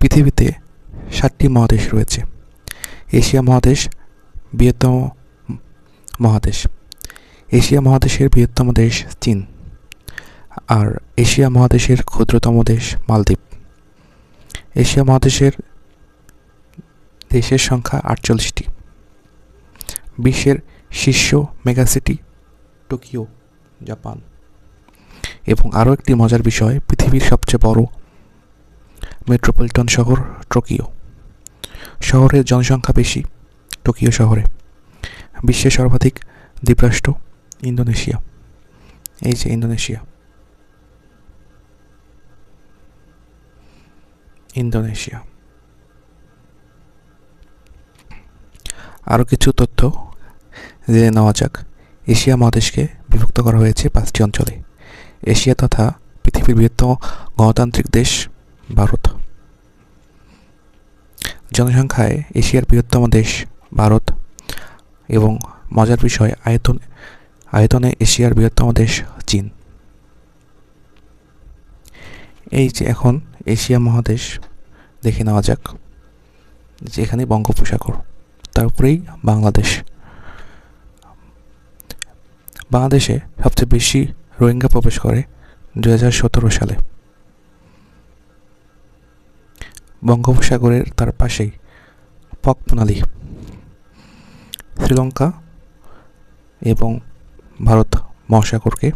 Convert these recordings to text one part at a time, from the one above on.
পৃথিবীতে সাতটি মহাদেশ রয়েছে। এশিয়া মহাদেশ, বৃহত্তম মহাদেশ। এশিয়া মহাদেশের বৃহত্তম দেশ চীন। আর এশিয়া মহাদেশের ক্ষুদ্রতম দেশ মালদ্বীপ। এশিয়া মহাদেশের দেশের সংখ্যা আটচল্লিশটি। বিশ্বের শীর্ষ মেগাসিটি, টোকিও, জাপান। এবং আরও একটি মজার বিষয়, পৃথিবীর সবচেয়ে বড় মেট্রোপলিটন শহর, টোকিও। শহরের জনসংখ্যা বেশি, টোকিও শহরে। বিশ্বের সর্বাধিক দ্বীপরাষ্ট্র, ইন্দোনেশিয়া। এই যে ইন্দোনেশিয়া। ইন্দোনেশিয়া। আরও কিছু তথ্য জেনে নেওয়া যাক। এশিয়া মহাদেশকে বিভক্ত করা হয়েছে পাঁচটি অঞ্চলে। এশিয়া তথা পৃথিবীর বৃহত্তম গণতান্ত্রিক দেশ ভারত। জনসংখ্যায় এশিয়ার বৃহত্তম দেশ ভারত এবং মজার বিষয় আয়তন, আয়তনে এশিয়ার বৃহত্তম দেশ চীন। এই যে এখন এশিয়া মহাদেশ, দেখে নেওয়া যাক যেখানে বঙ্গোপসাগর তারপরেই বাংলাদেশ। বাংলাদেশে সবচেয়ে বেশি রোহিঙ্গা প্রবেশ করে দু হাজার সতেরো সালে। বঙ্গোপসাগরের তার পাশেই পক প্রণালী শ্রীলঙ্কা এবং ভারত মহাসাগরকে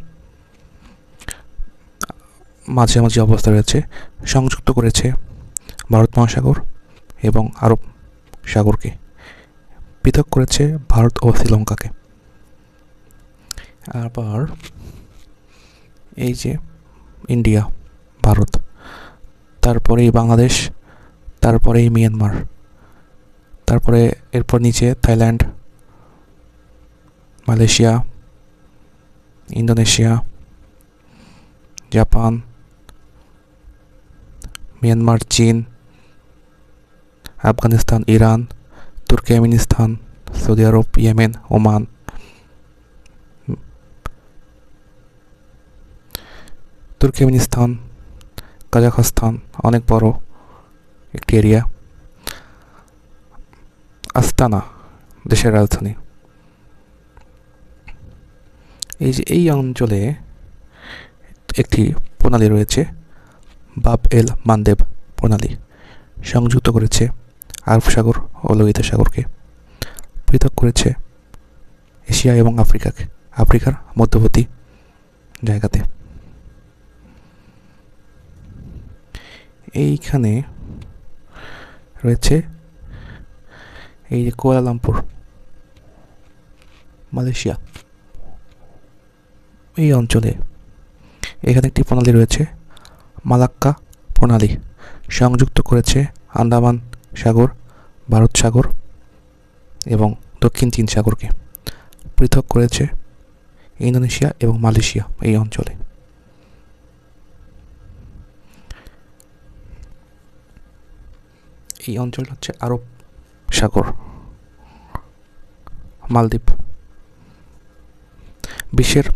মাঝামাঝি অবস্থা রয়েছে, সংযুক্ত করেছে ভারত মহাসাগর এবং আরব সাগরকে। পৃথক করেছে ভারত ও শ্রীলঙ্কাকে। আবার এই যে ইন্ডিয়া, ভারত, তারপরেই বাংলাদেশ তারপরেই মিয়ানমার, তারপরে এরপর নিচে Thailand, Malaysia, Indonesia, Japan, Myanmar, চীন, Afghanistan, Iran, Turkmenistan, Saudi Arab, Yemen, Oman. Turkmenistan, Kazakhstan অনেক বড়। একটি এরিয়া আস্তানা, দেশের রাজধানী। এই যে এই অঞ্চলে একটি প্রণালী রয়েছে, বাব এল মানদেব প্রণালী, সংযুক্ত করেছে আরব সাগর ও লোহিত সাগরকে। পৃথক করেছে এশিয়া এবং আফ্রিকাকে, আফ্রিকার মধ্যবর্তী জায়গাতে। এইখানে রয়েছে। এই যে কুয়ালালামপুর মালয়েশিয়া, এই অঞ্চলে এখানে একটি প্রণালী রয়েছে, মালাক্কা প্রণালী। সংযুক্ত করেছে আন্দামান সাগর, ভারত সাগর এবং দক্ষিণ চীন সাগরকে। পৃথক করেছে ইন্দোনেশিয়া এবং মালয়েশিয়া এই অঞ্চলে। এই অঞ্চল হচ্ছে আরব সাগর, মালদ্বীপ। বিশ্বের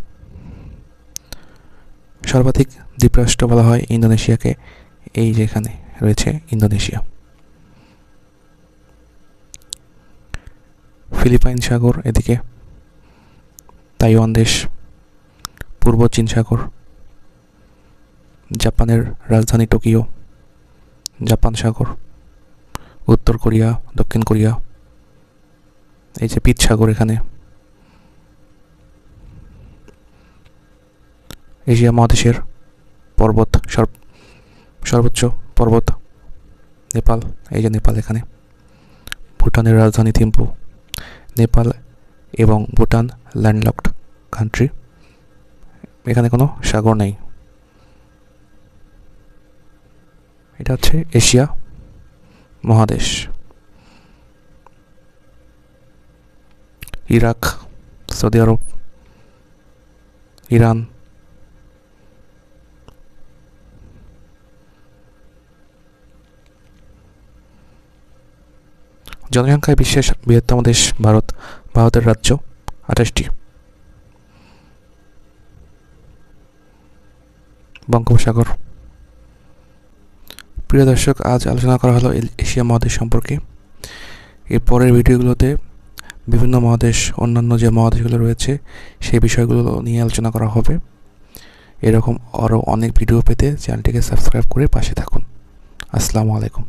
সর্বাধিক দ্বীপরাষ্ট্র বলা হয় ইন্দোনেশিয়াকে, এই যেখানে রয়েছে ইন্দোনেশিয়া। ফিলিপাইন সাগর এদিকে, তাইওয়ান দেশ, পূর্ব চীন সাগর, জাপানের রাজধানী টোকিও, জাপান সাগর। উত্তর কোরিয়া, দক্ষিণ কোরিয়া, এই যে পিত সাগর এখানে। এশিয়া মহাদেশের পর্বত সর্বোচ্চ পর্বত, নেপাল, এই যে নেপাল এখানে। ভুটানের রাজধানী থিম্পু, নেপাল এবং ভুটান ল্যান্ডলকড কান্ট্রি এখানে কোনো সাগর নেই। এটা হচ্ছে এশিয়া মহাদেশ। Iraq Saudi Arab Iran. জনসংখ্যায় বিশ্বের বৃহত্তম দেশ ভারত ভারতের রাজ্য আঠাশটি। বঙ্গোপসাগর। প্রিয় দর্শক, আজ আলোচনা করা হলো এশিয়া মহাদেশ সম্পর্কে। এর পরের ভিডিওগুলোতে বিভিন্ন মহাদেশ, অন্যান্য যে মহাদেশগুলো রয়েছে, সেই বিষয়গুলো নিয়ে আলোচনা করা হবে। এরকম আরও অনেক ভিডিও পেতে চ্যানেলটিকে সাবস্ক্রাইব করে পাশে থাকুন। আসসালামু আলাইকুম।